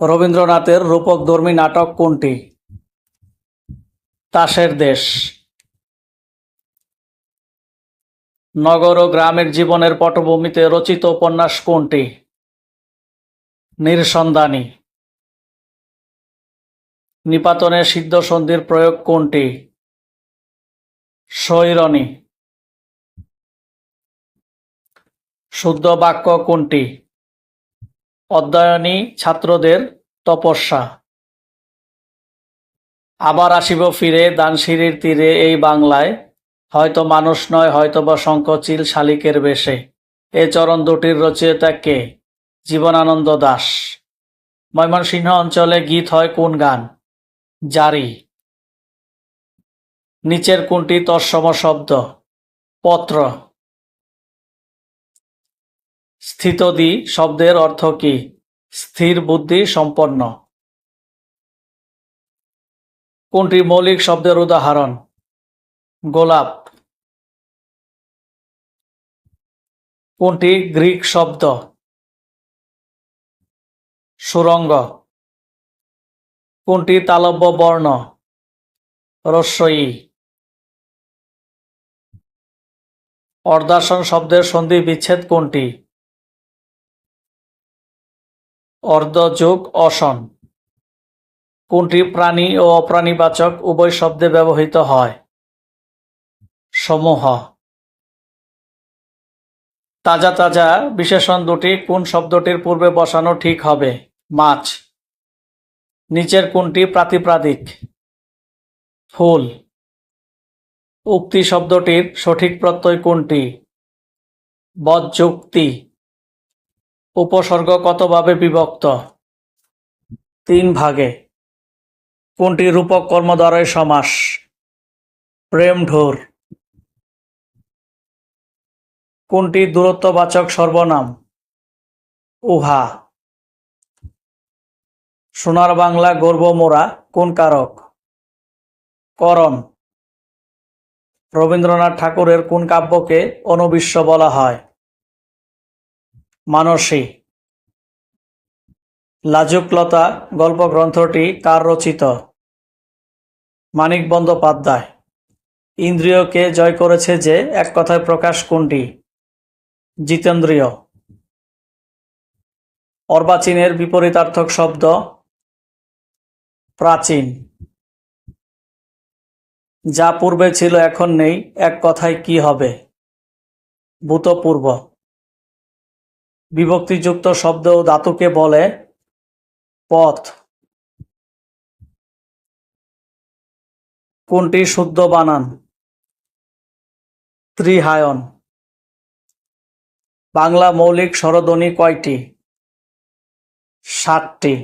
রবীন্দ্রনাথের রূপকধর্মী নাটক কোনটি? তাসের দেশ। নগর ও গ্রামের জীবনের পটভূমিতে রচিত উপন্যাস কোনটি? নির্সন্ধানী নিপাতনে সিদ্ধ সন্ধির প্রয়োগ কোনটি? সৈরনী শুদ্ধ বাক্য কোনটি? অধ্যয়নী ছাত্রদের তপস্যা। আবার আসিব ফিরে দানশিরির তীরে এই বাংলায়, হয়তো মানুষ নয়, হয়তোবা শঙ্কচিল শালিকের বেশে। এ চরণ দুটির রচয়িতা কে জীবনানন্দ দাস। ময়মনসিংহ অঞ্চলে গীত হয় কোন গান? জারি। নিচের কোনটি তৎসম শব্দ? পত্র। স্থিতদি শব্দের অর্থ কি? স্থির বুদ্ধি সম্পন্ন। কোনটি মৌলিক শব্দের উদাহরণ? গোলাপ। কোনটি গ্রিক শব্দ? সুরঙ্গ। কোনটি তালব্য বর্ণ? রস্বই অর্দাসন শব্দের সন্ধি বিচ্ছেদ কোনটি? অর্ধযোগ অসন। কোনটি প্রাণী ও অপ্রাণীবাচক উভয় শব্দে ব্যবহৃত হয়? সমূহ। তাজা তাজা বিশেষণ দুটি কোন শব্দটির পূর্বে বসানো ঠিক হবে? মাছ। নিচের কোনটি প্রাতিপ্রাদিক ফুল। উক্তি শব্দটির সঠিক প্রত্যয় কোনটি? বজ্যুক্তি উপসর্গ কতভাবে বিভক্ত? তিন ভাগে। কোনটি রূপক কর্মদ্বারয় সমাস? প্রেম ঢোর। কোনটি দূরত্ববাচক সর্বনাম? উহা। সোনার বাংলা গর্ব মোরা, কোন কারক? করণ। রবীন্দ্রনাথ ঠাকুরের কোন কাব্যকে অনুবিশ্ব বলা হয়? মানসী। লাজুকলতা গল্পগ্রন্থটি কার রচিত? মানিক বন্দ্যোপাধ্যায়। ইন্দ্রিয়কে জয় করেছে যে এক কথায় প্রকাশ কোনটি? জিতেন্দ্রিয়। অর্বাচীনের বিপরীতার্থক শব্দ প্রাচীন। যা পূর্বে ছিল, এখন নেই, এক কথায় কি হবে? ভূতপূর্ব। বিভক্তিযুক্ত শব্দ ও ধাতুকে বলে পথ। কোনটি শুদ্ধ বানান? ত্রিহায়ন। বাংলা মৌলিক স্বরধ্বনি কয়টি? ষাটটি